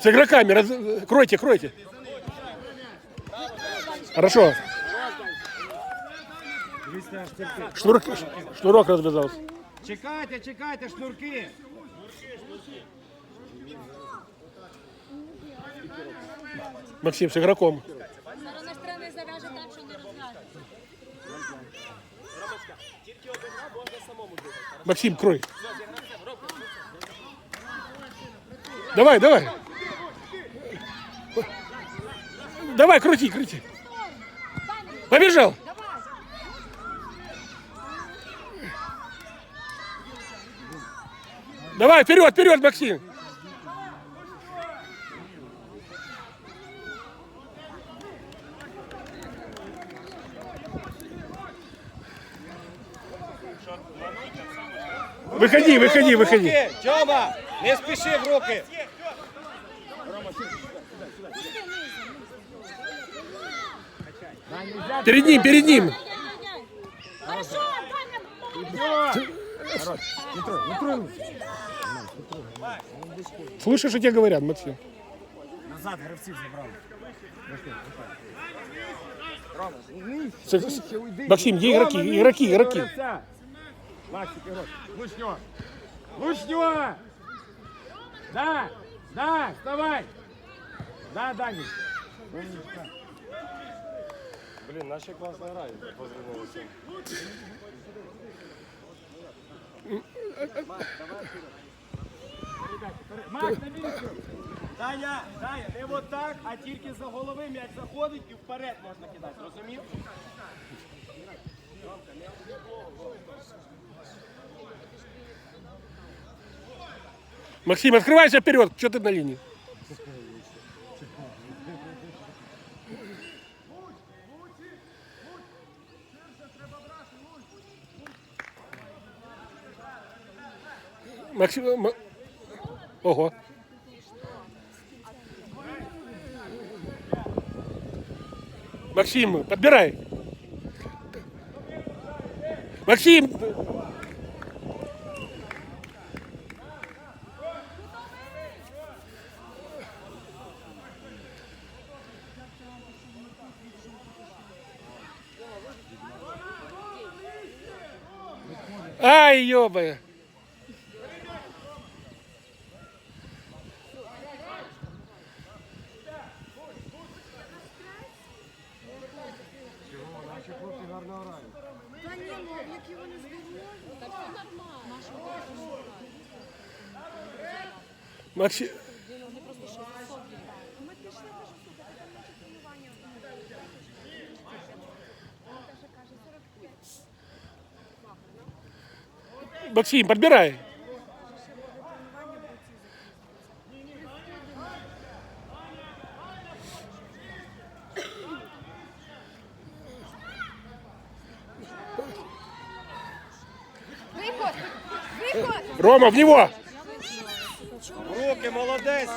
С игроками. раз- Кройте, кройте. Хорошо. Шнурок, шнурок развязался. Чекайте, чекайте, шнурки. Максим с игроком. Зав'яже так, що не. Максим, крой. Давай, давай. Давай, крути, крути. Побежал. Давай, вперед, вперед, Максим. Выходи, выходи, выходи. Тьома, не спіши в руки. Перед ним, перед ним. Хорошо, Слушай, что тебе говорят, Максим. Назад гравців забрали. Максим, где игроки? Игроки, игроки. Максик, ігрок. Лучньо. Лучньо. Да, да, вставай. Да, Дані. Блін, наші класно грають. Повернулися. Макс, на місці. Таня, Таня, не от так, а тільки за голови м'яч заходить і вперед можна кидати, розумів? Максим, открывайся вперед. Что ты на линии? Максим, Ма- ого. Максим, подбирай. Максим, нормально. Максим, Ми пішли, кажу, слухай, ти там наче тренування. Вона каже, каже, 45. Максим, подбирай. Рома, в него. Руки, молодець.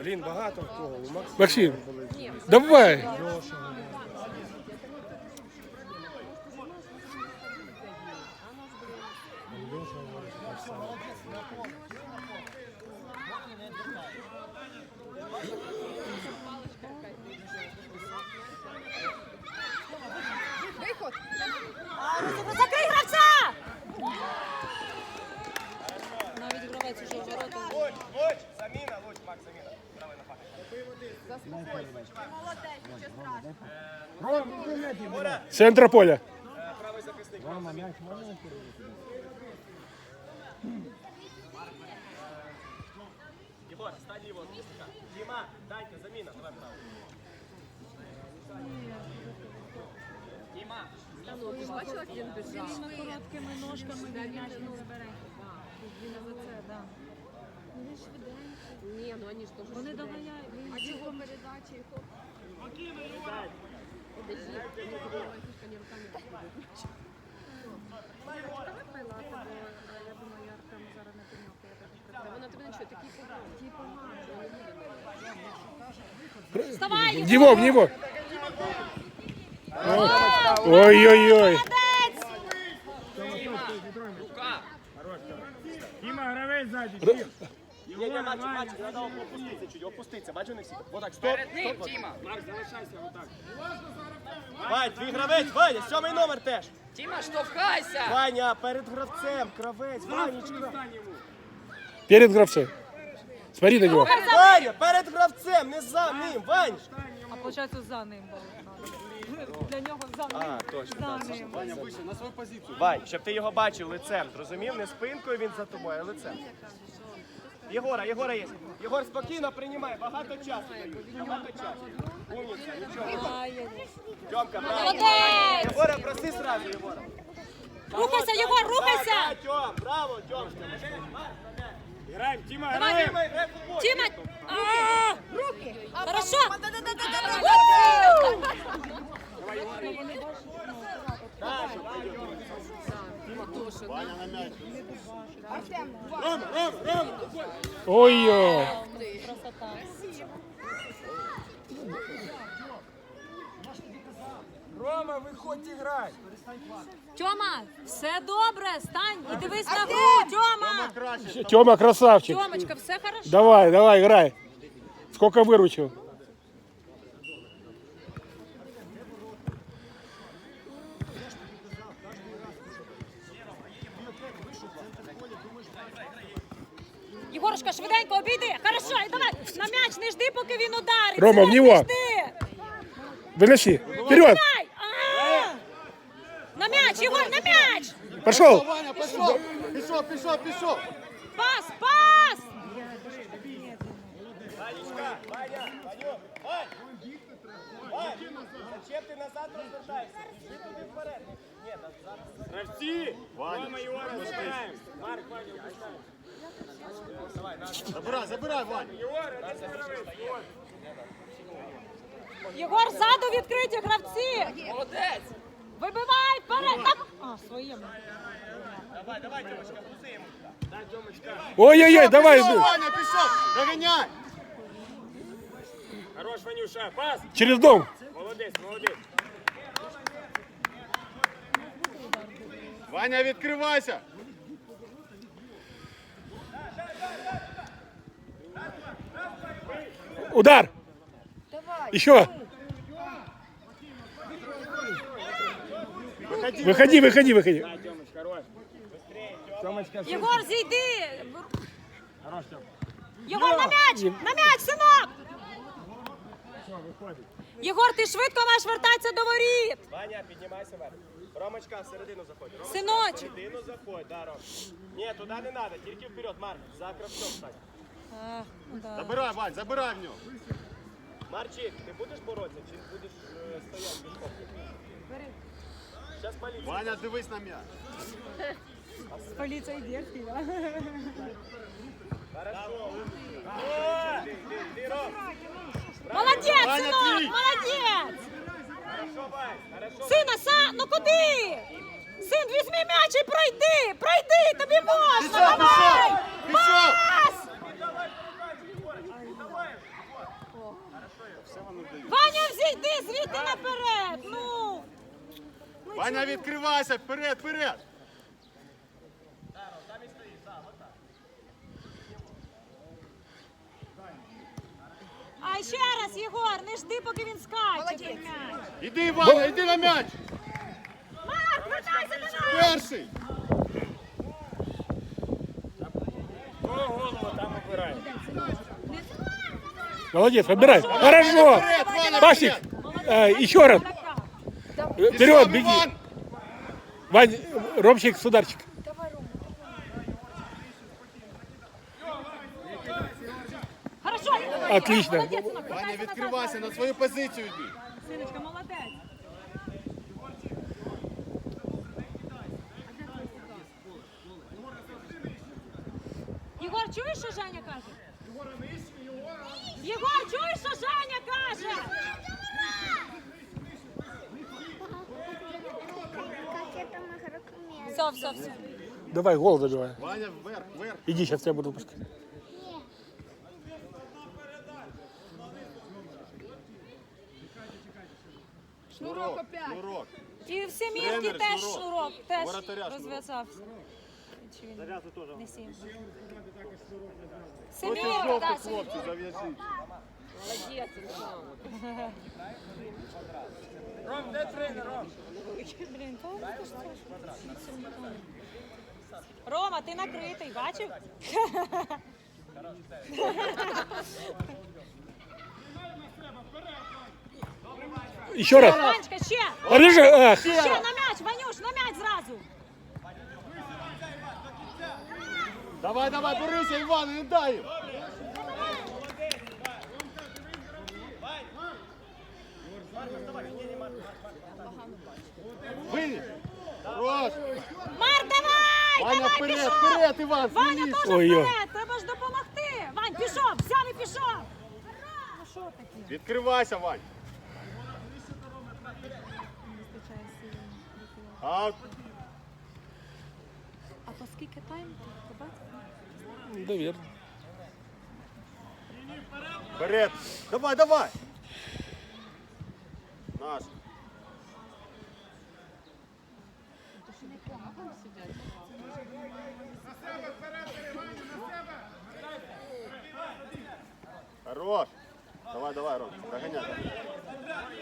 Блін, багато в кого. У Максима Максим, давай. Виход! Луч, луч, заміна, луч, Макс, заміна. Правий напад. Центра поля. Правий захисник. Єгор, стань ліво. Діма, Данька, заміна. Давай право. Діма. Бачила, як він біжав? короткими ножками він м'яч не забере. Він за це, да. Ні, ну вони ж теж. Вони доганяють. А чого передачі? Вона тебе не чує, такий Вставай! В него, в него. Ой-ой-ой. Рука! сзади, Дим. Не, не, Мальчик, Мальчик, надо опуститься чуть, опуститься. Бачу, не всі. Вот так, стоп. стоп, вот. Марк, залишайся отак. Вань, твій гравець, Ваня, сьомий номер теж. Тіма, штовхайся! Ваня, перед гравцем, кравець, Ванечка. Перед гравцем. Смотри на него. Ваня, перед гравцем, не за ним, Вань. А виходить, за ним було. Для нього за ним. А, точно. За ним. Ваня, вище, на свою позицію. Вань, щоб ти його бачив лицем, зрозумів? Не спинкою він за тобою, а лицем. Єгора, Єгора є. Єгор, спокійно приймай, багато часу дають, багато часу. Умніця, нічого. Тьомка, правильно. Молодець! Єгора, проси сразу, Єгора. Рухайся, Єгор, рухайся! Тьом, браво, Тьомочка. Граємо, Тіма, граємо! Тимай, грай в футбол. Тіма! А! Хорошо! Рома, Рома, Рома! Ой-ой. Рома, виходь грай! Тьома, все добре, стань і дивись на гру, Тьома! Тёма красавчик. Тьомочка, все хорошо. Давай, давай, играй. Сколько выручил? Єгорушка, швиденько обійди. Хорошо, і давай на м'яч не жди, поки він ударить. Рома, в Синок, нього. Не жди. Выноси. Вперед. Давай. А! На м'яч, Єгор, на м'яч. Пошел. Ваня, пішов! Пішов, пішов, пішов! Пас, пас. Ванечка, Ваня, Ваню, Вань! Вань, зачем ти назад розвертаєшся? Іди туди вперед. Ні, зараз. Гравці! Рома і Ора забираємо! Марк, Ваня, опускаємо! Забирай, забирай, Ваня! Єгор, а де гравець? Єгор! Єгор, ззаду відкриті гравці. Молодець! Вибивай вперед. Та- А, своєму. Давай, давай, Тьомочка, пуси йому. Дай, Тьомочка! Ой-ой-ой, давай. Пішов, Ваня, пішов! Доганяй! Хорош, Ванюша, пас! Через дом. Молодець, молодець! Ваня, відкривайся! Удар. Еще. Выходи, выходи, выходи. Дай, Тьомочка, хорош! Тьомочка, Єгор, зійди. хорош, Тьом! Єгор, на м'яч! На м'яч, синок! Єгор, ти швидко маєш вертатися до воріт. Ваня, піднімайся вверх. Ромочка, всередину заходь. Ромочка, Синочок. всередину заходь, да, Ром. Ні, туди не треба, тільки вперед, Марк, за кравцом стань. Ну да. Забирай, Вань, забирай в нього! Марчик, ти будеш боротися чи будеш е, стояти? Зараз поліція. Ваня, дивись на м'яч! З поліцією дітки, да? Хорошо. О, ти, ти, ти, Ром. Молодець, синок, молодець! Сина, са, ну куди? Син, візьми м'яч і пройди, пройди, тобі можна, давай! Пас! Ваня, взійди звідти наперед, ну! Ваня, відкривайся! Вперед, вперед! А ще раз, Єгор, не жди, поки він скаче. той м'яч. Іди, Ваня, іди на м'яч! Марк, вертайся до нас! Перший! О, голову там опирай! Молодец, выбирай. Хорошо. Вперед, Ваня, Пасик. вперед! э, еще раз. Вперед, Пішов, беги. Іван! Вань, Ромчик с Отлично. молодець, синок, Ваня, вертайся назад. відкривайся, на свою позицію йди! Синочка, молодець. Єгор, чуєш, що Женя каже? Єгор, чуєш, що Женя каже? Все, все, все. Давай, гол забивай. Ваня, вверх, вверх! Иди, сейчас я буду пускать. Шнурок, шнурок! І в Семірки Тренер, теж шнурок. шнурок, теж Воротаря шнурок. розв'язався. чи він не сім? Ось Семірка, жовтий, сім. хлопці, зав'яжіть. Ром, де тренер, Ром? Блін, то ти ж це. Рома, ти накритий, бачив? Еще раз. Ванечка, ще! Подожди, ах. Ще на м'яч, Ванюш, на м'яч зразу! Давай, давай, борися, Іван, не дай їм. Вийди. Хорош. Марк, давай! Ваня, давай, вперед, пішов! вперед, Іван, Ваня сміліше. теж Ой-ой. вперед, треба ж допомогти! Вань, пішов, взяв і пішов! Ну що таке? Відкривайся, Вань. А, А по скільки тайм? Наверное. вперед. Давай, давай. Наш. Хорош. Давай, давай, Ром, доганяй.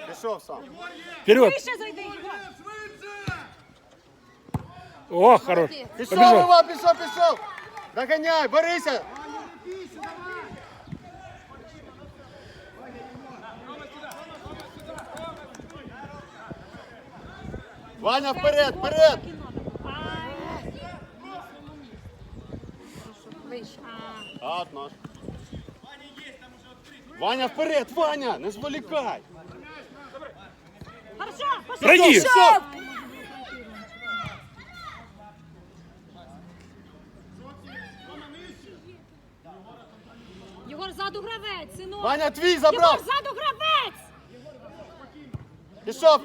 Пішов сам. Вперед. Вище зайди, Єгор! О, хорош. Пішов, Побежал. Іван, пішов, пішов. Доганяй, борися. Ваня, вперед, вперед. Вище. От наш. Ваня, вперед, Ваня, не зволікай. Хорошо, пошли! Пройди. Пішов. Ваня, твій Єгор, забрав. ззаду гравець! Пішов.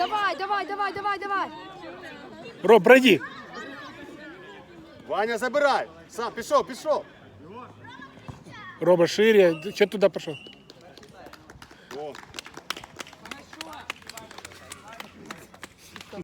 Давай, давай, давай, давай, давай. Ром, пройди. Ваня, забирай. Сам, пішов, пішов. Рома, шире. Че туда пошел?